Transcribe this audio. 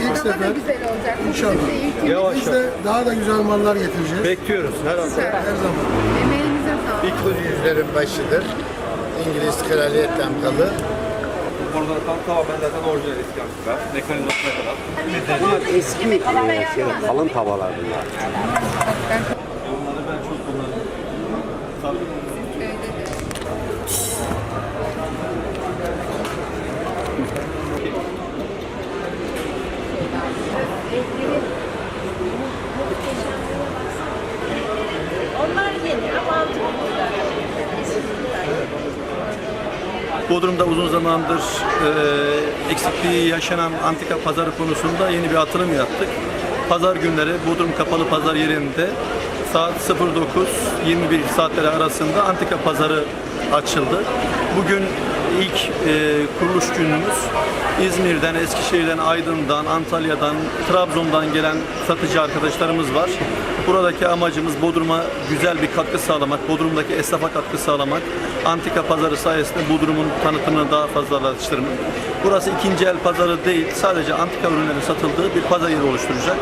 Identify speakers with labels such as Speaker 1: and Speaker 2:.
Speaker 1: İlk
Speaker 2: sefer inşallah.
Speaker 3: Yavaş
Speaker 2: Biz de daha da güzel mallar getireceğiz.
Speaker 3: Bekliyoruz her
Speaker 1: hafta.
Speaker 2: Her zaman.
Speaker 1: Emeğinize sağlık.
Speaker 4: 1900'lerin başıdır. İngiliz kraliyetten kalı
Speaker 3: Orada tam tamamen zaten orijinal eski antika. Mekanizmasına kadar.
Speaker 5: Eski e, şey, kalın tavalar bunlar.
Speaker 3: Onları ben çok kullanıyorum. Tabii.
Speaker 6: Onlar yeni ama altı güzel.
Speaker 7: Bodrum'da uzun zamandır e, eksikliği yaşanan antika pazarı konusunda yeni bir atılım yaptık. Pazar günleri Bodrum Kapalı Pazar yerinde saat 09-21 saatleri arasında antika pazarı açıldı. Bugün ilk e, kuruluş günümüz İzmir'den, Eskişehir'den, Aydın'dan, Antalya'dan, Trabzon'dan gelen satıcı arkadaşlarımız var. Buradaki amacımız Bodrum'a güzel bir katkı sağlamak, Bodrum'daki esnafa katkı sağlamak, antika pazarı sayesinde Bodrum'un tanıtımını daha fazlalaştırmak. Burası ikinci el pazarı değil, sadece antika ürünlerin satıldığı bir pazar yeri oluşturacak.